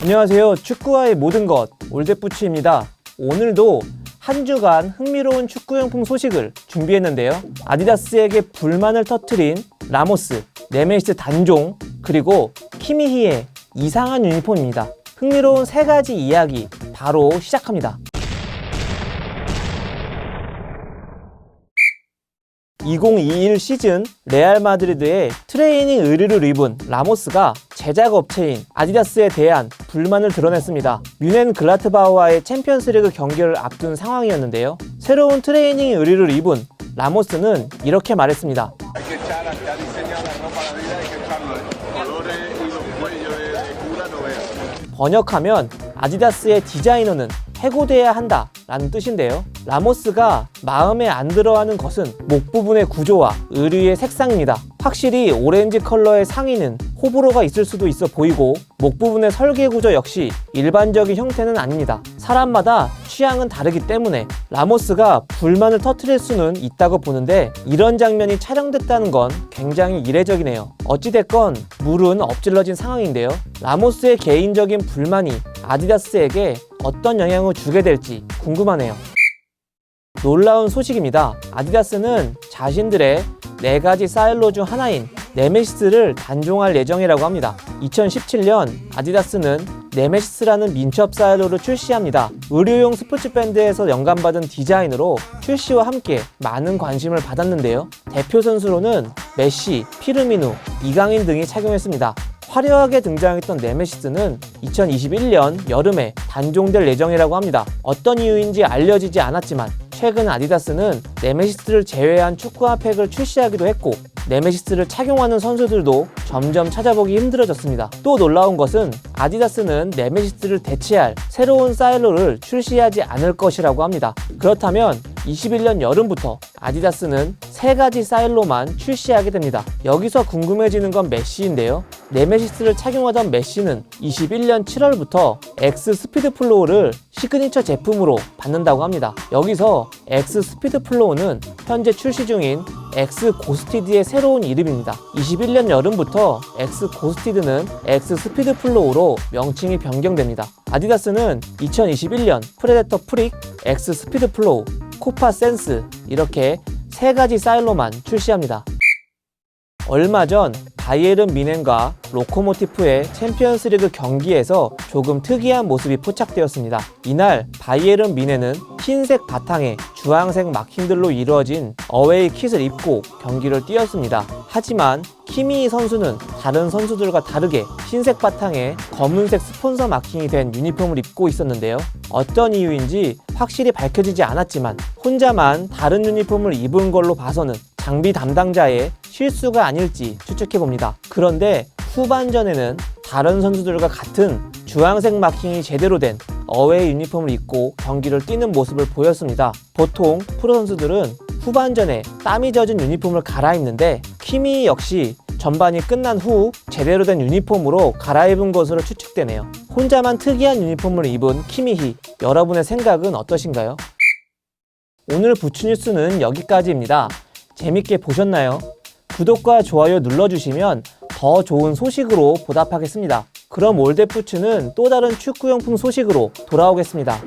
안녕하세요. 축구와의 모든 것 올댓부츠입니다. 오늘도 한 주간 흥미로운 축구용품 소식을 준비했는데요. 아디다스에게 불만을 터트린 라모스, 네메시스 단종, 그리고 키미히의 이상한 유니폼입니다. 흥미로운 세 가지 이야기 바로 시작합니다. 2021 시즌 레알 마드리드의 트레이닝 의류를 입은 라모스가 제작 업체인 아디다스에 대한 불만을 드러냈습니다. 뮌헨 글라트바우와의 챔피언스리그 경기를 앞둔 상황이었는데요. 새로운 트레이닝 의류를 입은 라모스는 이렇게 말했습니다. 번역하면 아디다스의 디자이너는 해고돼야 한다 라는 뜻인데요. 라모스가 마음에 안 들어하는 것은 목 부분의 구조와 의류의 색상입니다. 확실히 오렌지 컬러의 상의는 호불호가 있을 수도 있어 보이고 목 부분의 설계 구조 역시 일반적인 형태는 아닙니다. 사람마다 취향은 다르기 때문에 라모스가 불만을 터트릴 수는 있다고 보는데 이런 장면이 촬영됐다는 건 굉장히 이례적이네요. 어찌됐건 물은 엎질러진 상황인데요. 라모스의 개인적인 불만이 아디다스에게 어떤 영향을 주게 될지 궁금하네요. 놀라운 소식입니다. 아디다스는 자신들의 네 가지 사일로 중 하나인 네메시스를 단종할 예정이라고 합니다. 2017년 아디다스는 네메시스라는 민첩 사일로를 출시합니다. 의료용 스포츠 밴드에서 영감받은 디자인으로 출시와 함께 많은 관심을 받았는데요. 대표 선수로는 메시, 피르미누, 이강인 등이 착용했습니다. 화려하게 등장했던 네메시스는 2021년 여름에 단종될 예정이라고 합니다. 어떤 이유인지 알려지지 않았지만 최근 아디다스는 네메시스를 제외한 축구화 팩을 출시하기도 했고 네메시스를 착용하는 선수들도 점점 찾아보기 힘들어졌습니다. 또 놀라운 것은 아디다스는 네메시스를 대체할 새로운 사일로를 출시하지 않을 것이라고 합니다. 그렇다면 21년 여름부터 아디다스는 세 가지 사일로만 출시하게 됩니다. 여기서 궁금해지는 건 메시인데요. 네메시스를 착용하던 메시는 21년 7월부터 엑스 스피드 플로우를 시그니처 제품으로 받는다고 합니다. 여기서 엑스 스피드 플로우는 현재 출시 중인 엑스 고스티드의 새로운 이름입니다. 21년 여름부터 엑스 고스티드는 엑스 스피드 플로우로 명칭이 변경됩니다. 아디다스는 2021년 프레데터 프릭, 엑스 스피드 플로우, 코파 센스 이렇게 세 가지 사일로만 출시합니다. 얼마 전 바이에른 미넨과 로코모티프의 챔피언스리그 경기에서 조금 특이한 모습이 포착되었습니다. 이날 바이에른 미넨은 흰색 바탕에 주황색 마킹들로 이루어진 어웨이 킷을 입고 경기를 뛰었습니다. 하지만 키미 선수는 다른 선수들과 다르게 흰색 바탕에 검은색 스폰서 마킹이 된 유니폼을 입고 있었는데요. 어떤 이유인지 확실히 밝혀지지 않았지만 혼자만 다른 유니폼을 입은 걸로 봐서는 장비 담당자의 실수가 아닐지 추측해 봅니다. 그런데 후반전에는 다른 선수들과 같은 주황색 마킹이 제대로 된 어웨이 유니폼을 입고 경기를 뛰는 모습을 보였습니다. 보통 프로 선수들은 후반전에 땀이 젖은 유니폼을 갈아입는데 키미 역시 전반이 끝난 후 제대로 된 유니폼으로 갈아입은 것으로 추측되네요. 혼자만 특이한 유니폼을 입은 키미히 여러분의 생각은 어떠신가요? 오늘 부추뉴스는 여기까지입니다. 재밌게 보셨나요? 구독과 좋아요 눌러주시면 더 좋은 소식으로 보답하겠습니다. 그럼 올댓부츠는 또 다른 축구용품 소식으로 돌아오겠습니다.